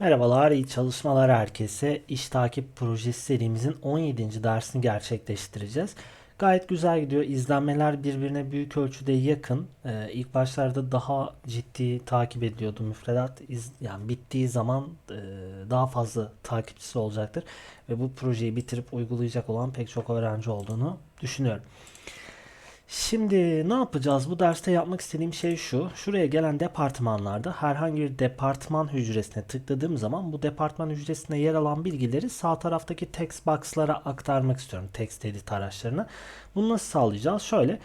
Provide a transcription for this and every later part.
Merhabalar, iyi çalışmalar herkese. İş takip projesi serimizin 17. dersini gerçekleştireceğiz. Gayet güzel gidiyor. İzlenmeler birbirine büyük ölçüde yakın. Ee, ilk başlarda daha ciddi takip ediliyordu müfredat. İz, yani bittiği zaman e, daha fazla takipçisi olacaktır. Ve bu projeyi bitirip uygulayacak olan pek çok öğrenci olduğunu düşünüyorum. Şimdi ne yapacağız? Bu derste yapmak istediğim şey şu. Şuraya gelen departmanlarda herhangi bir departman hücresine tıkladığım zaman bu departman hücresinde yer alan bilgileri sağ taraftaki text box'lara aktarmak istiyorum. Text edit araçlarına. Bunu nasıl sağlayacağız? Şöyle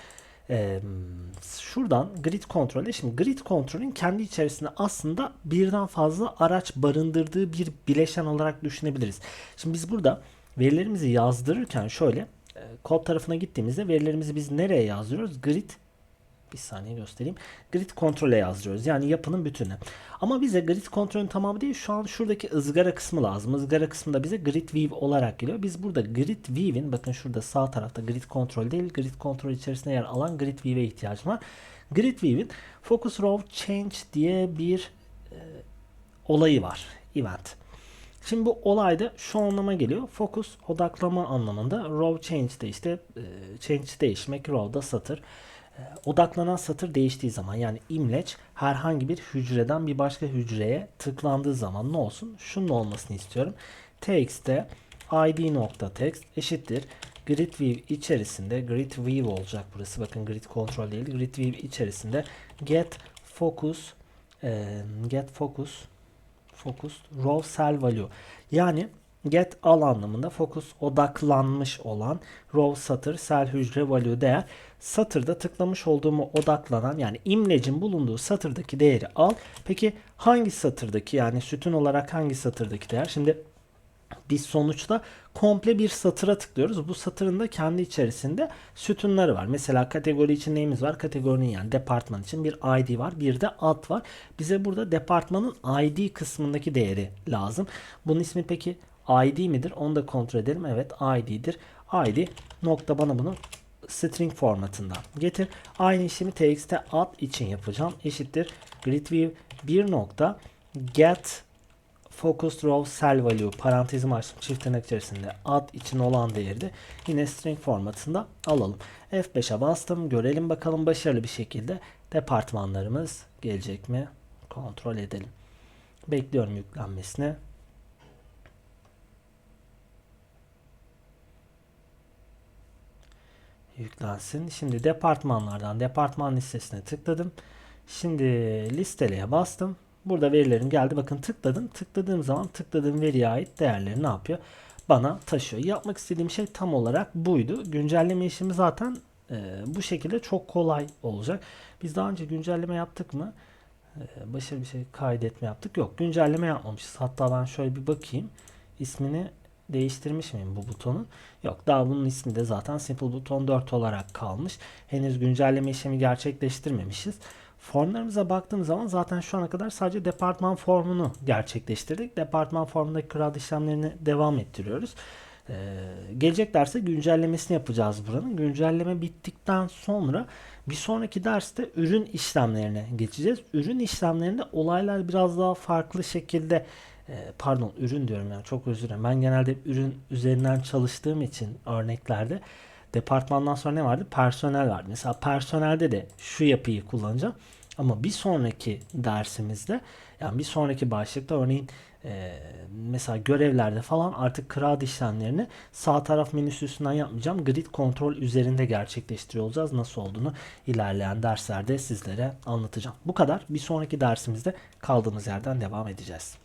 şuradan grid kontrolü. Şimdi grid kontrolün kendi içerisinde aslında birden fazla araç barındırdığı bir bileşen olarak düşünebiliriz. Şimdi biz burada verilerimizi yazdırırken şöyle kod tarafına gittiğimizde verilerimizi biz nereye yazdırıyoruz? Grid bir saniye göstereyim. Grid kontrole yazdırıyoruz. Yani yapının bütünü. Ama bize grid kontrolün tamamı değil. Şu an şuradaki ızgara kısmı lazım. Izgara kısmı da bize grid view olarak geliyor. Biz burada grid view'in bakın şurada sağ tarafta grid kontrol değil. Grid kontrol içerisinde yer alan grid view'e ihtiyacım var. Grid view'in focus row change diye bir e, olayı var. Event. Şimdi bu olayda şu anlama geliyor. Focus odaklama anlamında. Row change de işte e, change değişmek. Row'da satır. E, odaklanan satır değiştiği zaman yani imleç herhangi bir hücreden bir başka hücreye tıklandığı zaman ne olsun? Şunun olmasını istiyorum. Text'te id.text eşittir. Grid view içerisinde grid view olacak burası. Bakın grid control değil. Grid view içerisinde get focus e, get focus focus row cell value. Yani get al anlamında focus odaklanmış olan row satır cell hücre value değer satırda tıklamış olduğumu odaklanan yani imlecin bulunduğu satırdaki değeri al. Peki hangi satırdaki yani sütun olarak hangi satırdaki değer? Şimdi biz sonuçta komple bir satıra tıklıyoruz. Bu satırın da kendi içerisinde sütunları var. Mesela kategori için neyimiz var? Kategorinin yani departman için bir ID var. Bir de alt var. Bize burada departmanın ID kısmındaki değeri lazım. Bunun ismi peki ID midir? Onu da kontrol edelim. Evet ID'dir. ID nokta bana bunu string formatından getir. Aynı işlemi txt'e at için yapacağım. Eşittir gridview bir nokta get focused row cell value parantezim açtım çift tırnak içerisinde ad için olan değeri de yine string formatında alalım. F5'e bastım. Görelim bakalım başarılı bir şekilde departmanlarımız gelecek mi? Kontrol edelim. Bekliyorum yüklenmesini. Yüklensin. Şimdi departmanlardan departman listesine tıkladım. Şimdi listeleye bastım. Burada verilerim geldi. Bakın tıkladım. Tıkladığım zaman tıkladığım veriye ait değerleri ne yapıyor? Bana taşıyor. Yapmak istediğim şey tam olarak buydu. Güncelleme işimi zaten e, bu şekilde çok kolay olacak. Biz daha önce güncelleme yaptık mı? E, başarılı bir şey kaydetme yaptık. Yok güncelleme yapmamışız. Hatta ben şöyle bir bakayım. İsmini değiştirmiş miyim bu butonun? Yok daha bunun ismi de zaten Simple Buton 4 olarak kalmış. Henüz güncelleme işlemi gerçekleştirmemişiz. Formlarımıza baktığımız zaman zaten şu ana kadar sadece departman formunu gerçekleştirdik. Departman formundaki kral işlemlerini devam ettiriyoruz. Ee, gelecek derste güncellemesini yapacağız buranın. Güncelleme bittikten sonra bir sonraki derste ürün işlemlerine geçeceğiz. Ürün işlemlerinde olaylar biraz daha farklı şekilde e, pardon ürün diyorum yani çok özür dilerim. Ben genelde ürün üzerinden çalıştığım için örneklerde departmandan sonra ne vardı? Personel vardı. Mesela personelde de şu yapıyı kullanacağım. Ama bir sonraki dersimizde yani bir sonraki başlıkta örneğin e, mesela görevlerde falan artık CRUD işlemlerini sağ taraf menüsü üstünden yapmayacağım. Grid kontrol üzerinde gerçekleştiriyor olacağız. Nasıl olduğunu ilerleyen derslerde sizlere anlatacağım. Bu kadar. Bir sonraki dersimizde kaldığımız yerden devam edeceğiz.